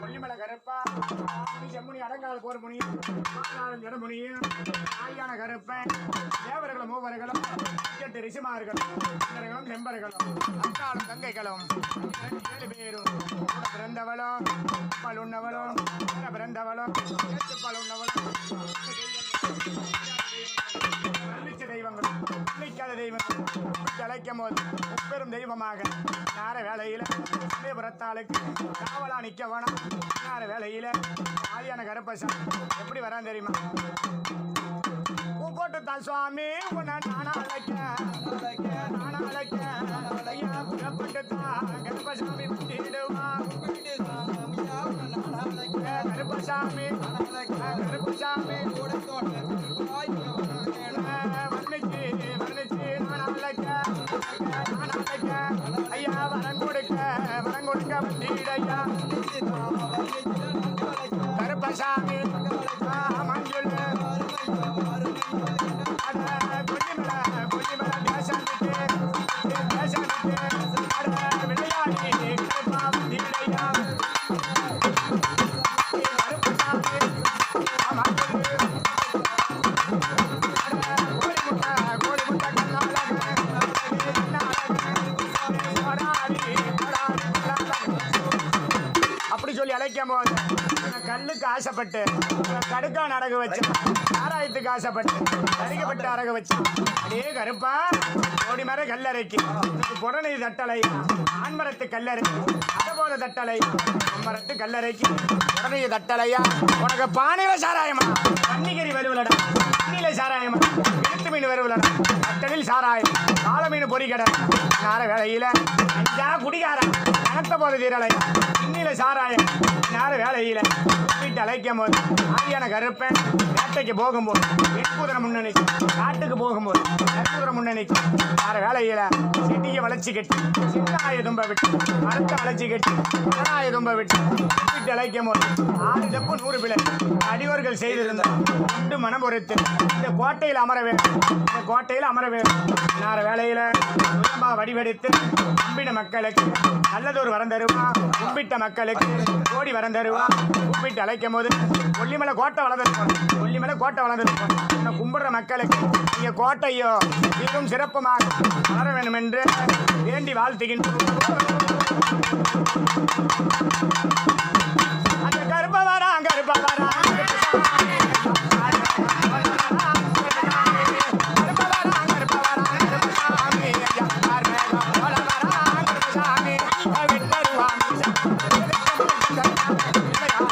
கொல்லிமலை கருப்பா செம்முனி அடங்கால போர் முனி. ஆனாலும் ஆயான கருப்பன். தேவர்களும் மூவர்களும் எட்டு ரிஷிமார்களும் சுந்தரர்களும் செம்பர்களும் அக்காலும் கங்கைகளும். ஏழு பேரும். கூட பிறந்தவளும் பால் உண்ணவளும் கூட பிறந்தவளும் பால் உண்ணவளும் தெய்வங்களும் தெய்வம் அழைக்கும் போது முப்பெரும் தெய்வமாக நேர வேலையில் சமயபுரத்தாளுக்கு காவலா நிக்க வேணும். நேர வேலையில ஆதியான கருப்பசாமி எப்படி வரான் தெரியுமா? பூக்கோட்டுத்தால் சுவாமி உன்னை நானா அழைக்க நானா அழைக்க ஐயா புறப்பட்டுத்தான் கருப்பசாமி விட்டிடுவா கருப்பசாமி கருப்பசாமி. நானா அழைக்க ஐயா வரம் கொடுக்க வரம் கொடுக்க வண்டிடையா கருப்பசாமி மஞ்சள் அட கொல்லிமலை கொல்லிமலை தேசாந்துக்கு தேசாந்துக்கு அட விளையாடி அப்படின்னு சொல்லி அழைக்காம போது கல்லுக்கு ஆசைப்பட்டு நான் கடுக்கான் அடகு வச்சேன். ஆராயத்துக்கு ஆசைப்பட்டு அடிக்கப்பட்டு அடகு வச்சேன். அடே கருப்பா கோடி மர கல்லறைக்கு. உனக்கு தட்டலை ஆண்மரத்து கல்லறை அதை போல தட்டலை அம்மரத்து கல்லறைக்கு. புறநீ தட்டலையா? உனக்கு பானையில சாராயமா? பன்னிக்கறி வருவலடா தண்ணியில சாராயமா? மீன் வருவலடா கட்டலில் சாராயம் கால மீன் பொறிக்கடை நார வேலையில் அஞ்சா குடிகாரன் கனத்த போது தீரலை. இன்னில சாராயம் நேர வேலையில் வீட்டு அழைக்கும் போது ஆரியான கருப்பேன். வேட்டைக்கு போகும்போது வெண்குதிரை முன்னணிக்கு காட்டுக்கு போகும்போது நெற்குதிரை முன்னணிக்கு நேர வேலையில் செடியை வளர்ச்சி கட்டி சின்னாய தும்ப விட்டு மரத்தை வளர்ச்சி கட்டி மரணாய தும்ப விட்டு வீட்டு அழைக்கும் போது ஆறு தப்பு நூறு பிள்ளை அடிவர்கள் செய்திருந்த ரெண்டு மனம் பொறுத்து இந்த கோட்டையில் அமர வேண்டும். இந்த கோட்டையில் அமர வேண்டும் நேர வேலையில உயம்பா வடிவெடுத்து கும்பிட மக்களுக்கு நல்லதொரு வரம் தருவா. கும்பிட்ட மக்களுக்கு கோடி வரம் தருவா. கும்பிட்டு அழைக்கும் போது கொல்லிமலை கோட்டை வளர்ந்துருக்கும். கொல்லிமலை கோட்டை வளர்ந்துருக்கும். உன்னை கும்பிடுற மக்களுக்கு நீங்க கோட்டையோ மிகவும் சிறப்புமாக வளர வேண்டும் என்று வேண்டி வாழ்த்துகின்றோம்.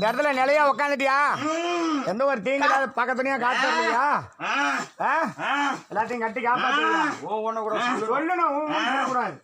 இந்த இடத்துல நிலையா உக்காந்துட்டியா? எந்த ஒரு தீங்கு பக்கத்துலயா காத்து இல்லையா எல்லாத்தையும் கட்டி காப்பாத்துறியா ஒவ்வொன்னு கூட சொல்லு. சொல்லணும் சொல்லக்கூடாது